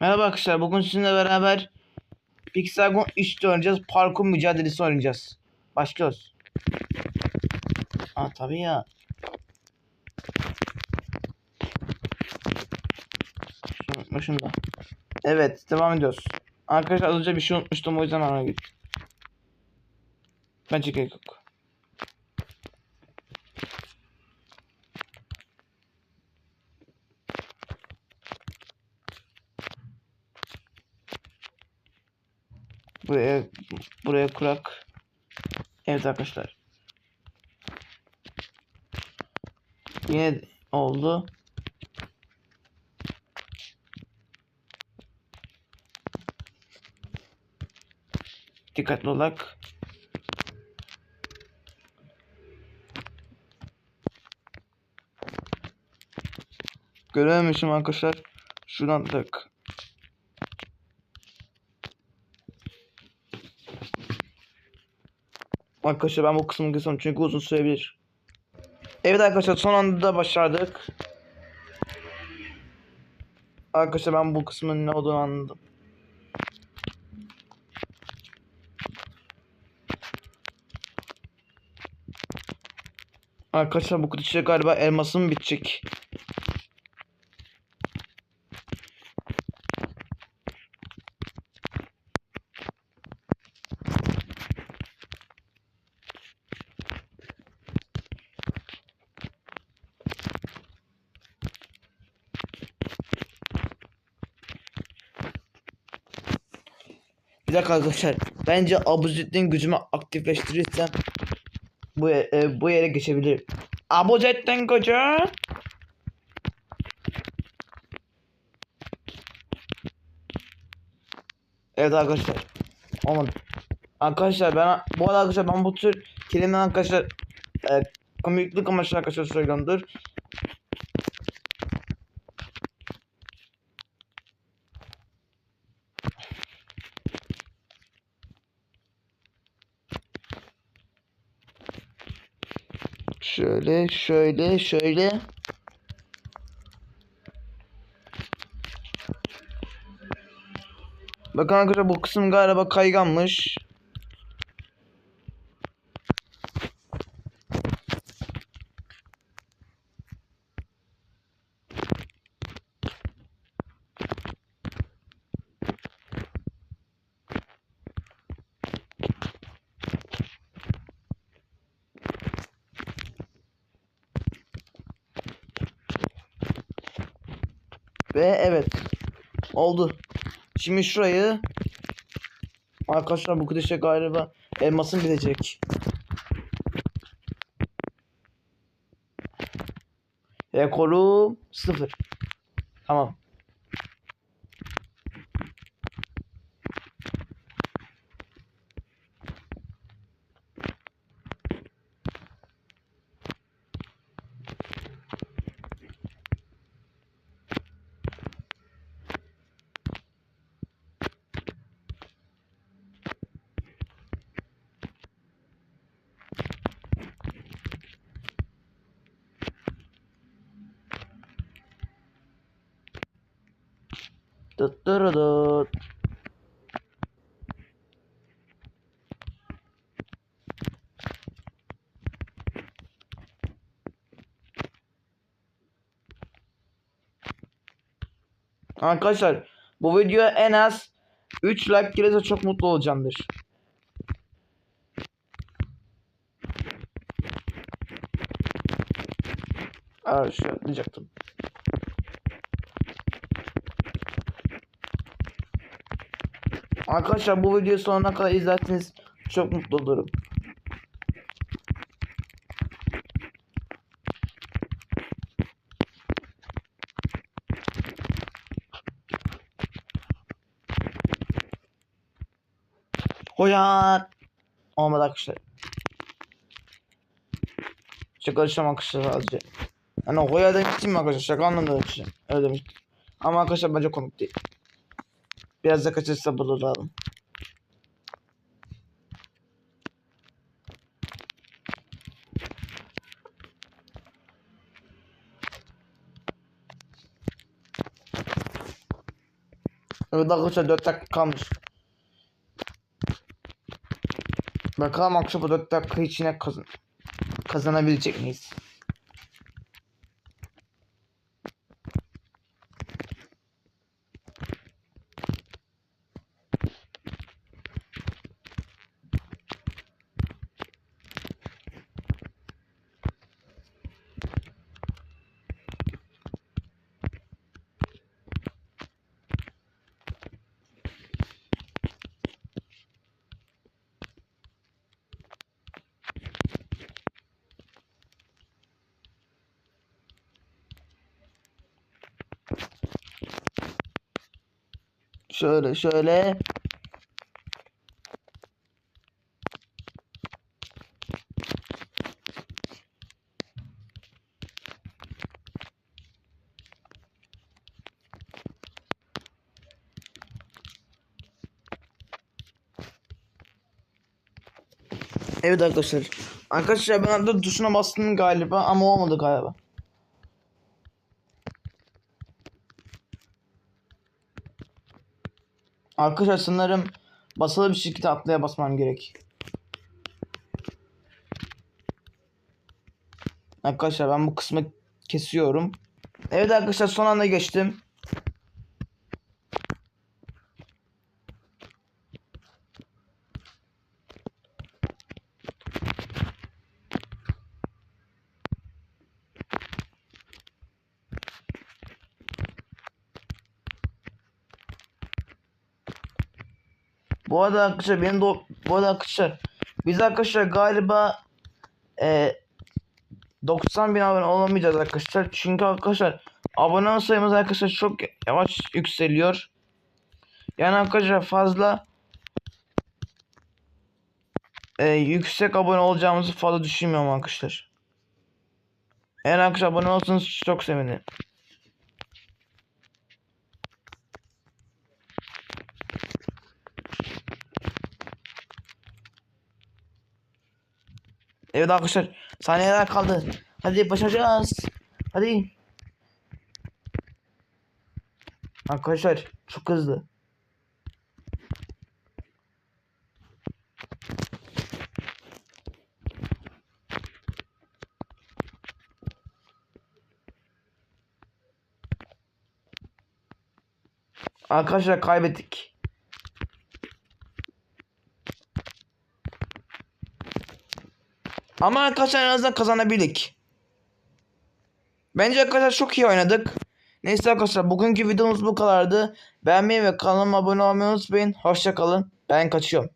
Merhaba arkadaşlar. Bugün sizinle beraber Pixelgon 3'te oynayacağız. Parkur mücadelesi oynayacağız. Başlıyoruz. Aa tabii ya. Şunu unutmuşum. Evet devam ediyoruz. Arkadaşlar az önce bir şey unutmuştum o yüzden ona gittim. Bence gerek yok. Buraya buraya kurak. Evet arkadaşlar. Yine oldu. Dikkatli olarak. Görememişim arkadaşlar. Şuradan tak. Arkadaşlar ben bu kısmı kısmım çünkü uzun sürebilir. Evet arkadaşlar son anda da başardık. Arkadaşlar ben bu kısmın ne olduğunu anladım. Arkadaşlar bu kutuda galiba elmasım bitecek. Bir dakika arkadaşlar. Bence Abuzettin gücümü aktifleştirirsem bu, e, bu yere geçebilir. Abuzettin gücü. Evet arkadaşlar. Olmadı. Arkadaşlar ben bu arada arkadaşlar ben bu tür kelime arkadaşlar e, komiklik amaçlı arkadaşlar söylüyorumdur. Şöyle şöyle şöyle. Bakın arkadaşlar bu kısım galiba kayganmış. Ve evet. Oldu. Şimdi şurayı Arkadaşlar bu kudişe galiba elmasın bitecek. Rekorum sıfır. Tamam. Tut tut tut. Arkadaşlar bu videoya en az 3 like gelirse çok mutlu olacağımdır. Aa, diyecektim. Arkadaşlar bu videoyu sonuna kadar izlerseniz çok mutlu olurum. Hoyan. Olmadı arkadaşlar. Şaka karıştım arkadaşlar sadece. Yani Hoya demiştim mi arkadaşlar? Şaka demiştim. Öyle demiştim. Ama arkadaşlar bence komik değil. Biraz da kaçırsa bulalım. Evet arkadaşlar 4 dakika kalmış. Bakalım akşam bu 4 dakika içine kazan kazanabilecek miyiz? Şöyle şöyle. Evet arkadaşlar. Arkadaşlar ben de tuşuna bastım galiba ama olmadı galiba. Arkadaşlar sanırım basılı bir şekilde atlaya basmam gerek. Arkadaşlar ben bu kısmı kesiyorum. Evet arkadaşlar son anda geçtim. Bu arada arkadaşlar benim de bu arada arkadaşlar biz arkadaşlar galiba e, 90 bin abone olamayacağız arkadaşlar. Çünkü arkadaşlar abone sayımız arkadaşlar çok yavaş yükseliyor. Yani arkadaşlar fazla e, yüksek abone olacağımızı fazla düşünmüyorum arkadaşlar. Eğer arkadaşlar abone olursanız çok sevinirim. Evet arkadaşlar saniyeler kaldı. Hadi başaracağız. Hadi. Arkadaşlar çok hızlı. Arkadaşlar kaybettik. Ama arkadaşlar en azından kazanabildik. Bence arkadaşlar çok iyi oynadık. Neyse arkadaşlar bugünkü videomuz bu kadardı. Beğenmeyi ve kanalıma abone olmayı unutmayın. Hoşçakalın. Ben kaçıyorum.